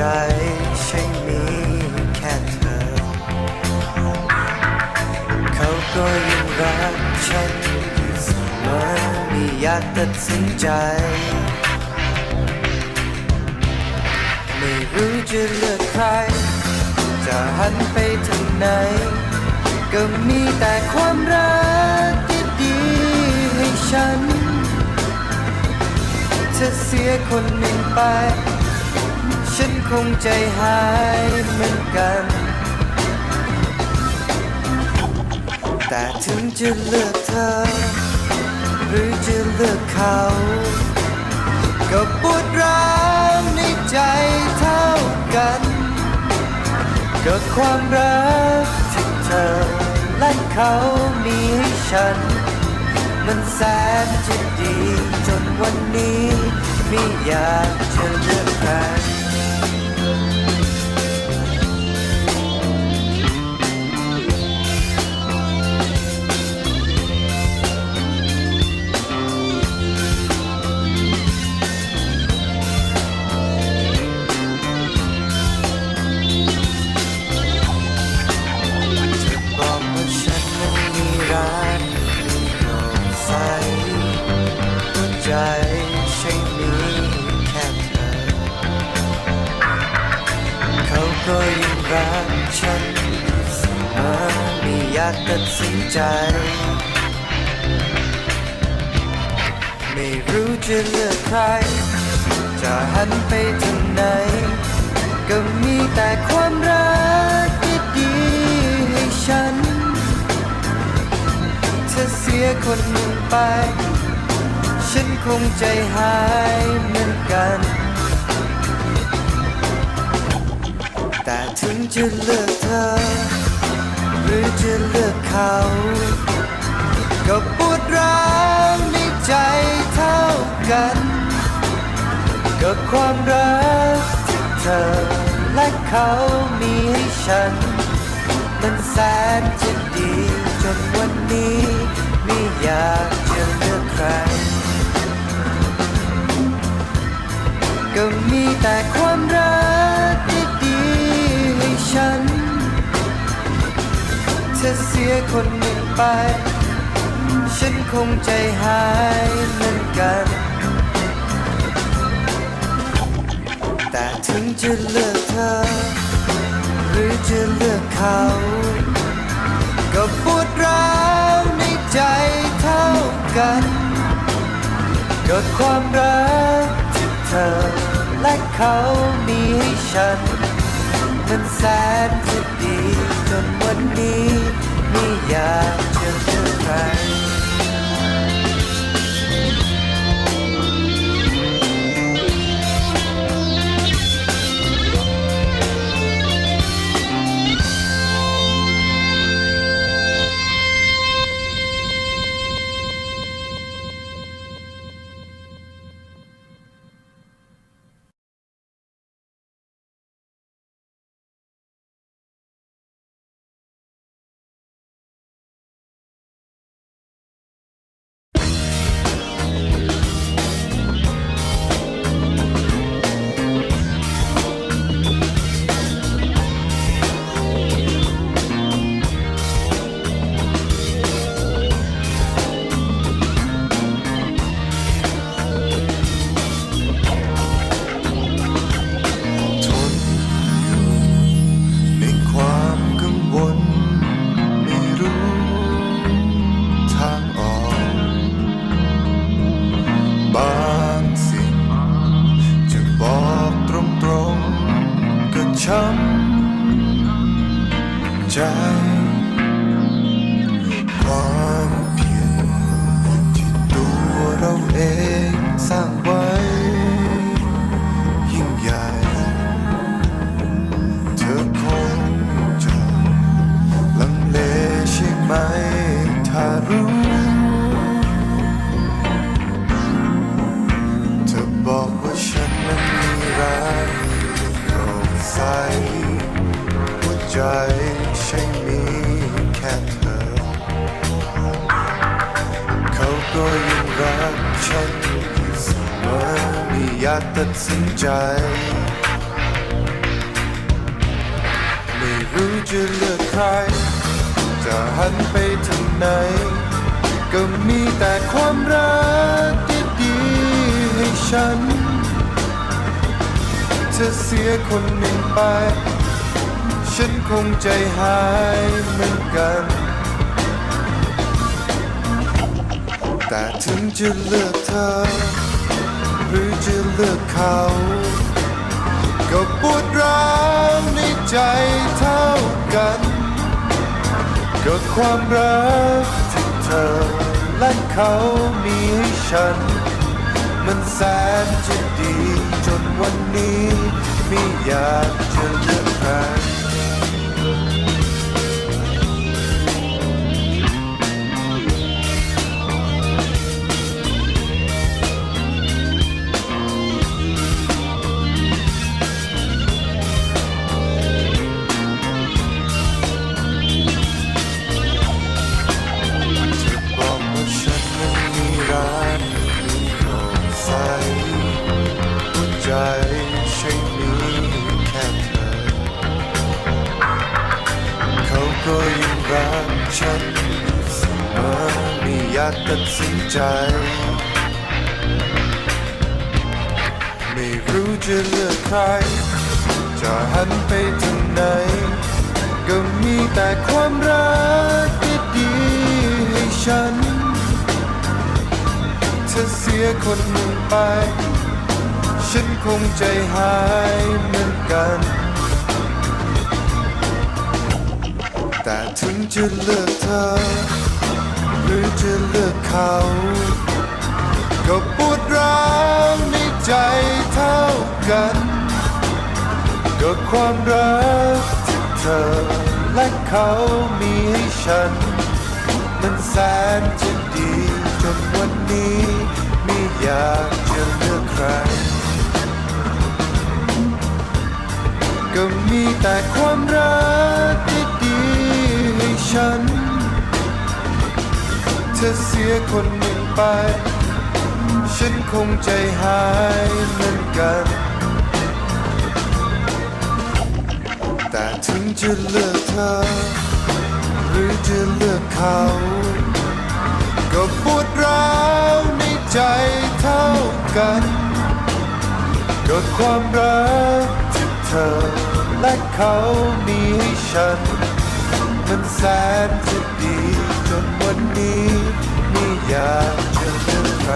ใจใช่มีแค่เธอ เขาก็ยังรักฉันอยู่เสมอไม่อยากตัดสินใจ ไม่รู้จะเลือกใคร จะหันไปทางไหน ก็มีแต่ความรักที่ดีให้ฉันถ้าเสียคนหนึ่งไป ฉันคงใจหายเหมือนกัน แต่ถึงจะเลือกเธอ หรือจะเลือกเขา ก็ปวดร้าวในใจเท่ากันก็ความรักที่เธอและเขามีให้ฉัน มันแสนจะดีจนวันนี้ไม่อยากจะเลือกใคร รักฉันอยู่เสมอไม่อยากตัดสินใจ ไม่รู้จะเลือกใคร จะหันไปทางไหน ก็มีแต่ความรักที่ดีให้ฉัน ถ้าเสียคนหนึ่งไป ฉันคงใจหายเหมือนกัน ถึงจะเลือกเธอ หรือจะเลือกเขา ก็ปวดร้าวในใจเท่ากันก็ความรักที่เธอและเขามีให้ฉัน มันแสนจะดีจนวันนี้ไม่อยากจะเลือกใคร ก็มีแต่ความรัก ถ้าเสียคนหนึ่งไป ฉันคงใจหายเหมือนกัน แต่ถึงจะเลือกเธอ หรือจะเลือกเขา ก็ปวดร้าวในใจเท่ากันก็ความรักที่เธอและเขามีให้ฉัน มันแสนจะดี จนวันนี้ไม่อยากจะเลือใคร ใจความเพียรที่ตัวเราเองสร้างไว้ ยิ่งใหญ่ เธอคงจะลังเลใช่ไหมถ้ารู้เธอบอกว่าฉันนั้นมีรักมีใสหัวใจ ก็ยังรักฉันอยู่เสมอไม่อยากตัดสินใจ ไม่รู้จะเลือกใคร จะหันไปทางไหน ก็มีแต่ความรักดีๆให้ฉันเธอเสียคนหนึ่งไป ฉันคงใจหายเหมือนกัน แต่ถึงจะเลือกเธอ หรือจะเลือกเขา ก็ปวดร้าวในใจเท่ากัน ก็ความรักที่เธอและเขามีให้ฉัน มันแสนจะดีจนวันนี้ไม่อยากจะเลือกใคร ใจใช่มีแค่เธอ เขาก็ยังรักฉันอยู่เสมอไม่อยากตัดสินใจ ไม่รู้จะเลือกใคร จะหันไปทางไหน ก็มีแต่ความรักดีๆให้ฉัน เธอเสียคนหนึ่งไป ฉันคงใจหายเหมือนกัน แต่ถึงจะเลือกเธอ หรือจะเลือกเขา ก็ปวดร้าวในใจเท่ากันก็ความรักที่เธอและเขามีให้ฉัน มันแสนจะดีจนวันนี้ไม่อยากจะเลือกใคร ก็มีแต่ความรักดีๆให้ฉัน เธอเสียคนหนึ่งไป ฉันคงใจหายเหมือนกัน แต่ถึงจะเลือกเธอ หรือจะเลือกเขา ก็ปวดร้าวในใจเท่ากันก็ความรัก เธอ และเขามีให้ฉัน มันแสนจะดีจนวันนี้ไม่อยากจะเลือใคร